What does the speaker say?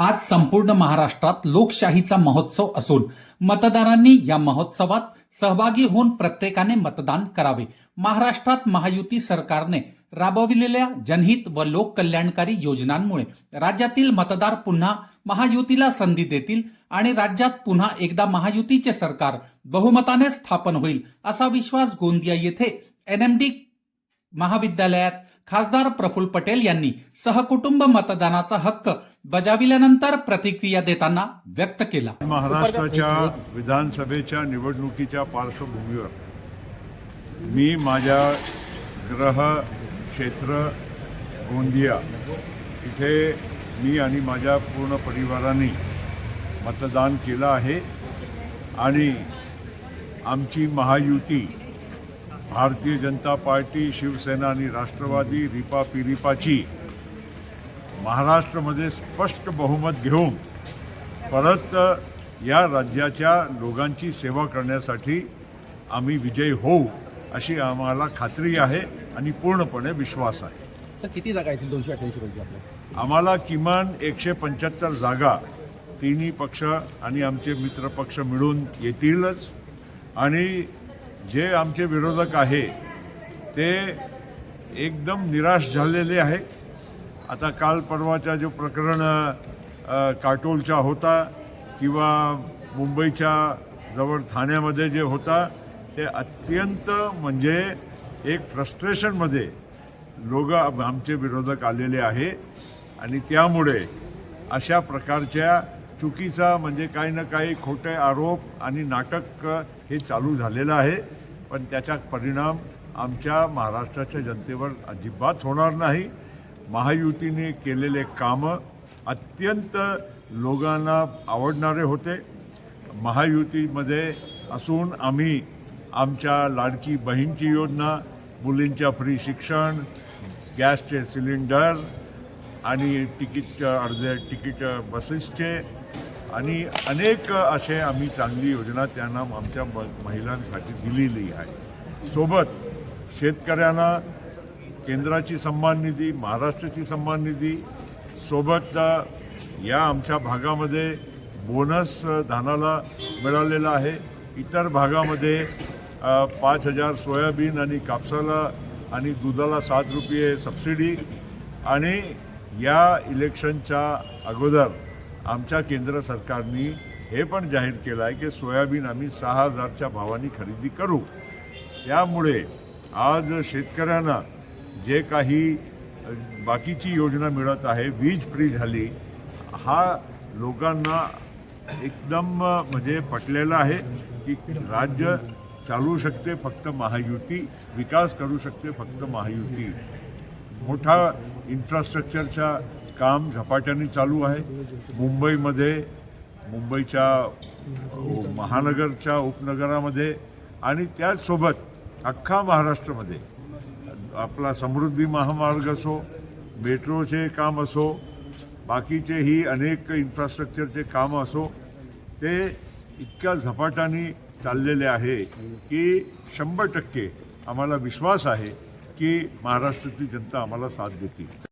आज संपूर्ण महाराष्ट्रात लोकशाहीचा महोत्सव असून मतदारांनी या महोत्सवात सहभागी होऊन प्रत्येकाने मतदान करावे. महाराष्ट्रात महायुती सरकारने राबविलेल्या जनहित व लोककल्याणकारी योजनांमुळे राज्यातील मतदार पुन्हा महायुतीला संधी देतील आणि राज्यात पुन्हा एकदा महायुतीचे सरकार बहुमताने स्थापन होईल असा विश्वास गोंदिया येथे एनएमडी महाविद्यालयात खासदार प्रफुल्ल पटेल यांनी सहकुटुंब मतदानाचा हक्क बजाविल्यानंतर प्रतिक्रिया देताना व्यक्त केला. महाराष्ट्राच्या विधानसभेच्या निवडणुकीच्या पार्श्वभूमीवर मी माझ्या ग्रह क्षेत्र गोंदिया इथे मी आणि माझ्या पूर्ण परिवाराने मतदान केलं आहे. आणि आमची महायुती भारतीय जनता पार्टी शिवसेना आणि राष्ट्रवादी रिपा पिरिपाची महाराष्ट्रामध्ये स्पष्ट बहुमत घेऊन परत या राज्याच्या लोकांची सेवा करण्यासाठी आम्ही विजयी होऊ अशी आम्हाला खात्री आहे आणि पूर्णपणे विश्वास आहे. सर किती जागा येतील? दोनशे अठ्ठ्याऐंशी पैकी आपल्या. आम्हाला किमान एकशे पंच्याहत्तर जागा तिन्ही पक्ष आणि आमचे मित्र पक्ष मिळून येतीलच. आणि जे आमचे विरोधक आहे ते एकदम निराश झालेले आहे आता काल परवाचा जो प्रकरण काटोलचा होता किंवा मुंबईच्या जवळ ठाण्यामध्ये जे होता ते अत्यंत म्हणजे एक फ्रस्ट्रेशनमध्ये लोक आमचे विरोधक आलेले आहे. आणि त्यामुळे अशा प्रकारच्या चुकीचा म्हणजे काही ना काही खोटे आरोप आणि नाटक हे चालू झालेलं आहे. पण त्याचा परिणाम आमच्या महाराष्ट्राच्या जनतेवर अजिबात होणार नाही. महायुतीने केलेले कामं अत्यंत लोकांना आवडणारे होते. महायुतीमध्ये असून आम्ही आमच्या लाडकी बहीणची योजना मुलींच्या फ्री शिक्षण गॅसचे सिलेंडर आणि तिकीट अर्धे तिकीट बसेसचे आणि अनेक असे आम्ही चांगली योजना त्यांना आमच्या म महिलांसाठी दिलेली आहे. सोबत शेतकऱ्यांना केंद्राची सन्मान निधी महाराष्ट्राची सन्मान निधी सोबत या आमच्या भागामध्ये बोनस धानाला मिळालेला आहे. इतर भागामध्ये पाच हजार सोयाबीन आणि कापसाला आणि दुधाला सात रुपये सबसिडी आणि या इलेक्शनच्या अगोदर आमच्या केंद्र सरकारने हे पण जाहीर केलं आहे की सोयाबीन आम्ही सहा हजारच्या भावाने खरेदी करू. त्यामुळे आज शेतकऱ्यांना जे काही बाकीची योजना मिळत आहे वीज फ्री झाली हा लोकांना एकदम म्हणजे पटलेला आहे की राज्य चालू शकते फक्त महायुती विकास करू शकते फक्त महायुती. मोठा इन्फ्रास्ट्रक्चरच्या काम झपाट्याने चालू आहे. मुंबईमध्ये मुंबईच्या महानगरच्या उपनगरामध्ये आणि त्याचसोबत अख्खा महाराष्ट्रामध्ये. आपला समृद्धी महामार्ग असो मेट्रोचे काम असो बाकीचेही अनेक इन्फ्रास्ट्रक्चरचे काम असो ते इतक्या झपाट्याने चाललेले आहे की शंभर टक्के आम्हाला विश्वास आहे की महाराष्ट्रातली जनता आम्हाला साथ देते